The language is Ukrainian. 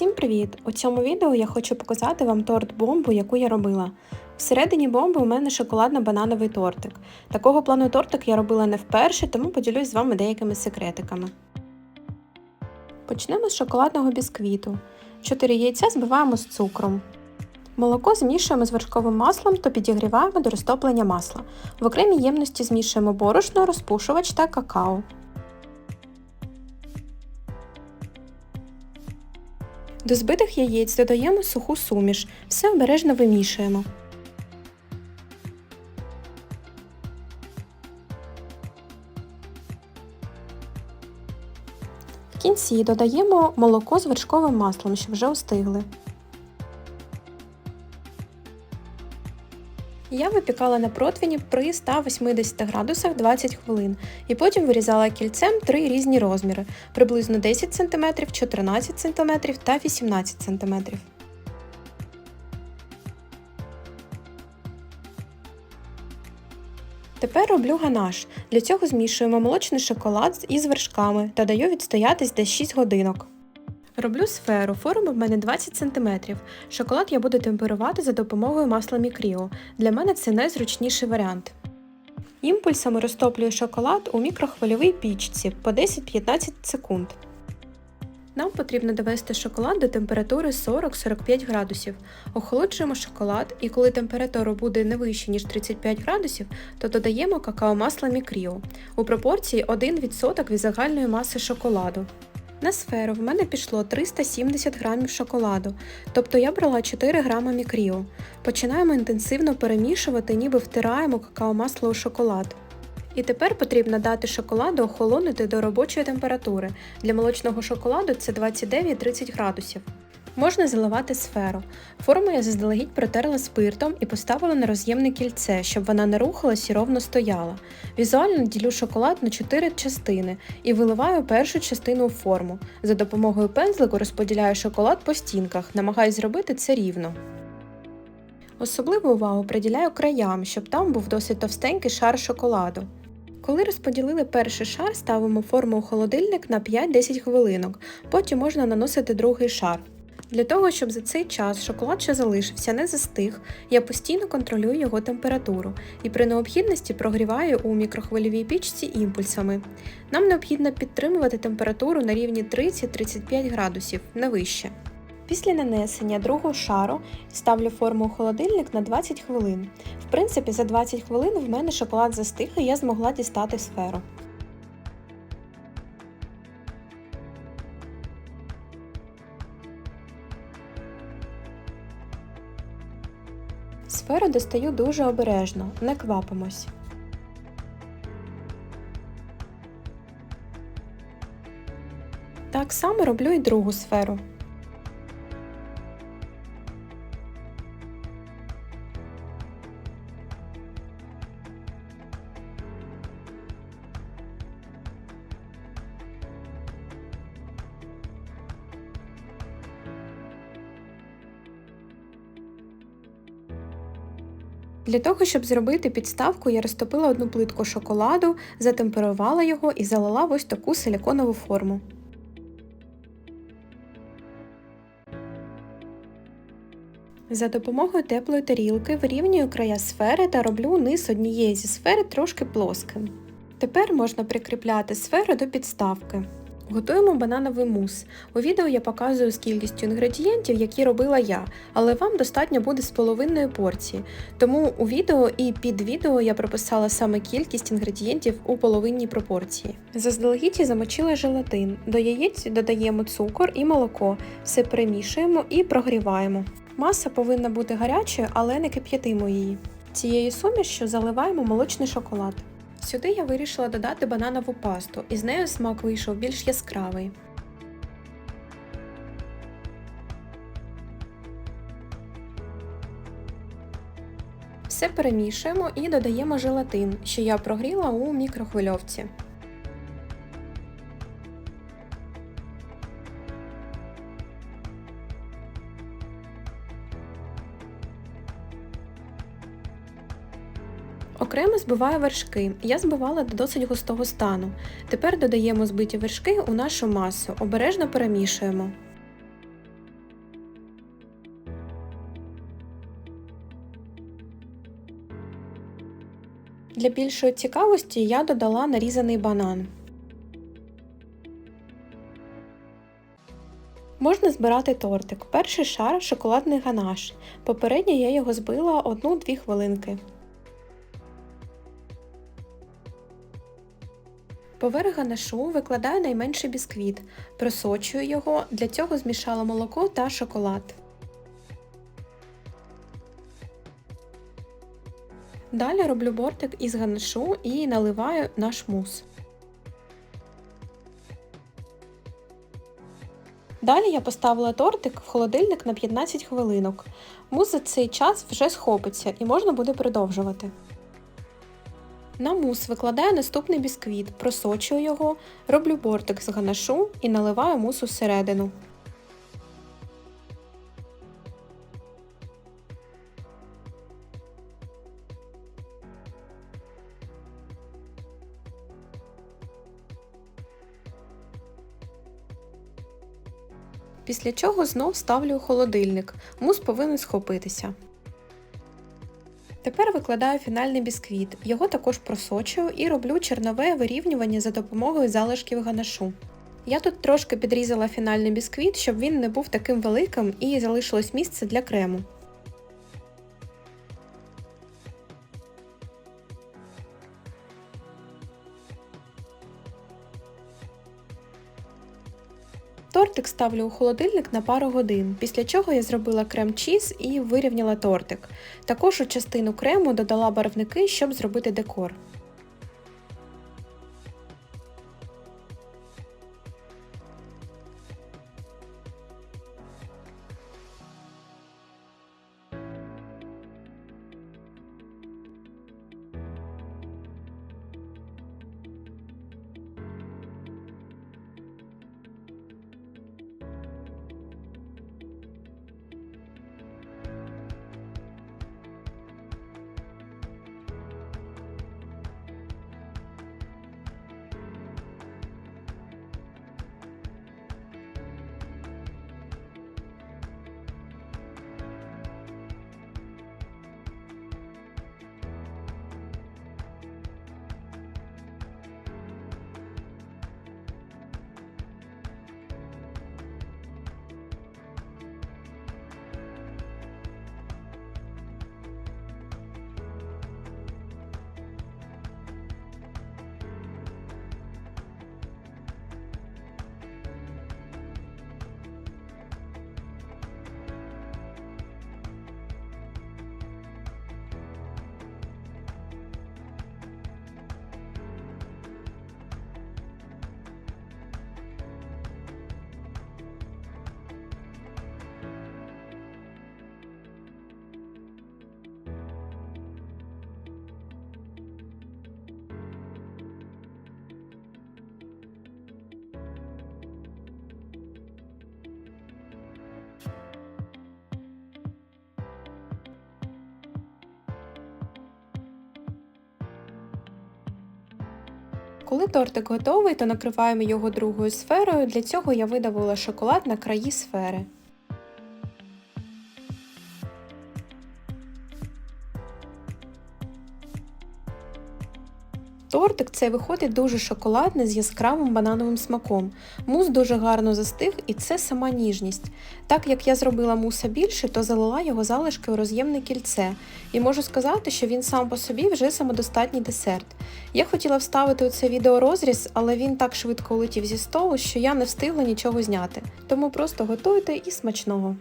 Всім привіт! У цьому відео я хочу показати вам торт-бомбу, яку я робила. Всередині бомби у мене шоколадно-банановий тортик. Такого плану тортик я робила не вперше, тому поділюсь з вами деякими секретиками. Почнемо з шоколадного бісквіту. 4 яйця збиваємо з цукром. Молоко змішуємо з вершковим маслом та підігріваємо до розтоплення масла. В окремій ємності змішуємо борошно, розпушувач та какао. До збитих яєць додаємо суху суміш, все обережно вимішуємо. В кінці додаємо молоко з вершковим маслом, що вже остигли. Я випікала на противні при 180 градусах 20 хвилин і потім вирізала кільцем три різні розміри приблизно 10 см, 14 см та 18 см. Тепер роблю ганаш. Для цього змішуємо молочний шоколад із вершками та даю відстоятись десь 6 годинок. Роблю сферу, форма в мене 20 см. Шоколад я буду темперувати за допомогою масла мікріо. Для мене це найзручніший варіант. Імпульсами розтоплюю шоколад у мікрохвильовій пічці по 10-15 секунд. Нам потрібно довести шоколад до температури 40-45 градусів. Охолоджуємо шоколад і коли температура буде не вище, ніж 35 градусів, то додаємо какао-масло мікріо у пропорції 1% від загальної маси шоколаду. На сферу в мене пішло 370 грамів шоколаду, тобто я брала 4 грами мікріо. Починаємо інтенсивно перемішувати, ніби втираємо какао-масло у шоколад. І тепер потрібно дати шоколаду охолонути до робочої температури. Для молочного шоколаду це 29-30 градусів. Можна заливати сферу. Форму я заздалегідь протерла спиртом і поставила на роз'ємне кільце, щоб вона не рухалась і ровно стояла. Візуально ділю шоколад на 4 частини і виливаю першу частину у форму. За допомогою пензлику розподіляю шоколад по стінках, намагаюсь зробити це рівно. Особливу увагу приділяю краям, щоб там був досить товстенький шар шоколаду. Коли розподілили перший шар, ставимо форму у холодильник на 5-10 хвилинок, потім можна наносити другий шар. Для того, щоб за цей час шоколад, що залишився, не застиг, я постійно контролюю його температуру і при необхідності прогріваю у мікрохвильовій пічці імпульсами. Нам необхідно підтримувати температуру на рівні 30-35 градусів, не вище. Після нанесення другого шару ставлю форму у холодильник на 20 хвилин. В принципі, за 20 хвилин в мене шоколад застиг і я змогла дістати сферу. Сферу достаю дуже обережно, не квапимось. Так само роблю і другу сферу. Для того, щоб зробити підставку, я розтопила одну плитку шоколаду, затемперувала його і залила ось таку силіконову форму. За допомогою теплої тарілки вирівнюю края сфери та роблю низ однієї зі сфери трошки плоским. Тепер можна прикріпляти сферу до підставки. Готуємо банановий мус. У відео я показую з кількістю інгредієнтів, які робила я, але вам достатньо буде з половинної порції. Тому у відео і під відео я прописала саме кількість інгредієнтів у половинній пропорції. Заздалегідь замочила желатин. До яєць додаємо цукор і молоко, все перемішуємо і прогріваємо. Маса повинна бути гарячою, але не кип'ятимо її. Цією сумішю заливаємо молочний шоколад. Сюди я вирішила додати бананову пасту, і з нею смак вийшов більш яскравий. Все перемішуємо і додаємо желатин, що я прогріла у мікрохвильовці. Окремо збиває вершки. Я збивала до досить густого стану. Тепер додаємо збиті вершки у нашу масу, обережно перемішуємо. Для більшої цікавості я додала нарізаний банан. Можна збирати тортик. Перший шар шоколадний ганаш. Попередньо я його збила 1-2 хвилинки. Поверх ганашу викладаю найменший бісквіт, просочую його, для цього змішала молоко та шоколад. Далі роблю бортик із ганашу і наливаю наш мус. Далі я поставила тортик в холодильник на 15 хвилинок. Мус за цей час вже схопиться і можна буде продовжувати. На мус викладаю наступний бісквіт, просочую його, роблю бортик з ганашу і наливаю мус усередину. Після чого знов ставлю у холодильник. Мус повинен схопитися. Тепер викладаю фінальний бісквіт. Його також просочую і роблю чернове вирівнювання за допомогою залишків ганашу. Я тут трошки підрізала фінальний бісквіт, щоб він не був таким великим і залишилось місце для крему. Тортик ставлю у холодильник на пару годин, після чого я зробила крем-чіз і вирівняла тортик. Також у частину крему додала барвники, щоб зробити декор. Коли тортик готовий, то накриваємо його другою сферою. Для цього я видавила шоколад на краї сфери. Тортик цей виходить дуже шоколадний з яскравим банановим смаком. Мус дуже гарно застиг і це сама ніжність. Так як я зробила муса більше, то залила його залишки у роз'ємне кільце. І можу сказати, що він сам по собі вже самодостатній десерт. Я хотіла вставити у це відео розріз, але він так швидко улетів зі столу, що я не встигла нічого зняти. Тому просто готуйте і смачного!